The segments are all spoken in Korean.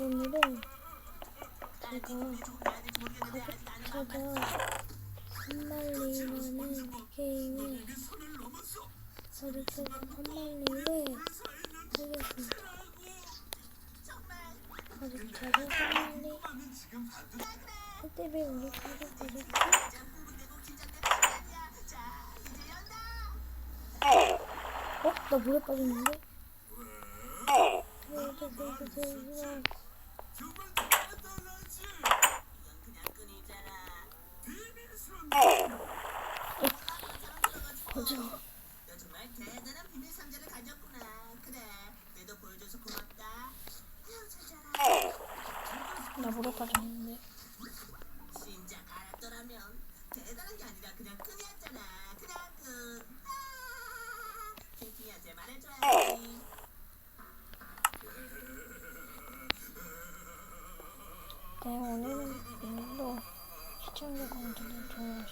오늘은 제가 가족 찾아 한말리라는 게임을 가족 찾아 한말리 어? 나 물에 빠졌는데? 찾아라. 나 물에 빠졌는데 진작 알았더라면 대단한 게 아니라 그냥 끈이었잖아. 그냥 끈. 아, 핑핑이한테 말해줘야지. 네 오늘은 오늘도 시청자 분들이 좋아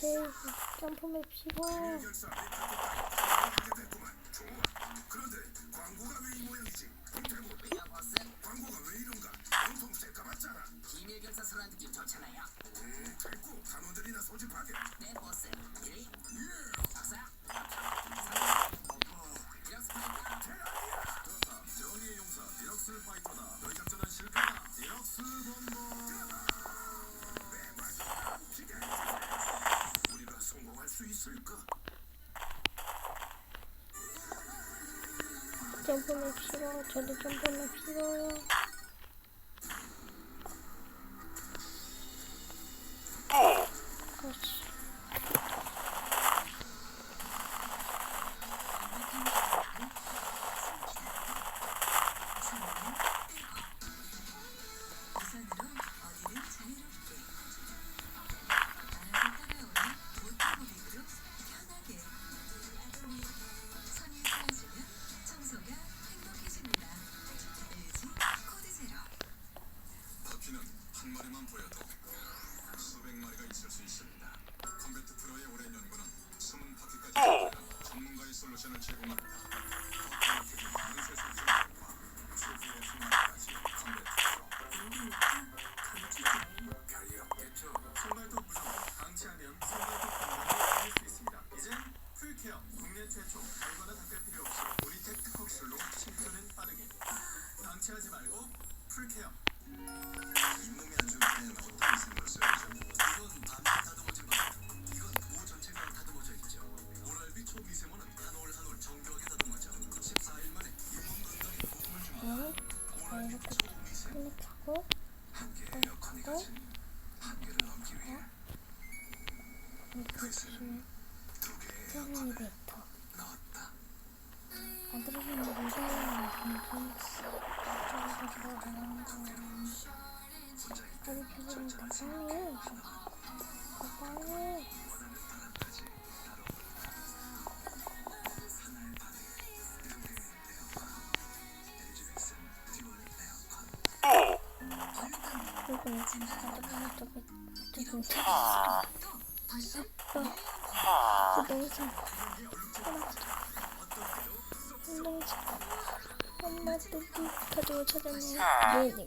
제일 점프맵 쉬워 그런데 광고가 왜 이 모양이지? 점프맵 싫어 저도 점프맵 싫어 수백 마리가 있을 수 있습니다. 컴배트 프로의 오랜 연구는 숨은 바퀴까지 접근한 전문가의 솔루션을 제공합니다. 바퀴 많은 세상 정보와 최고의 순간까 다. 응? 오랄비 초미세모 클릭하고 위해 이렇게 세븐이 베터 넣었다. 안 들어보면 무서워요 혼자 있 빨리 켜버리니까 빨리 빨리 원하는 바람까 조금 조금 차 아빠 그 농사 농사 엄마 뚜기 가지고 찾았네 네네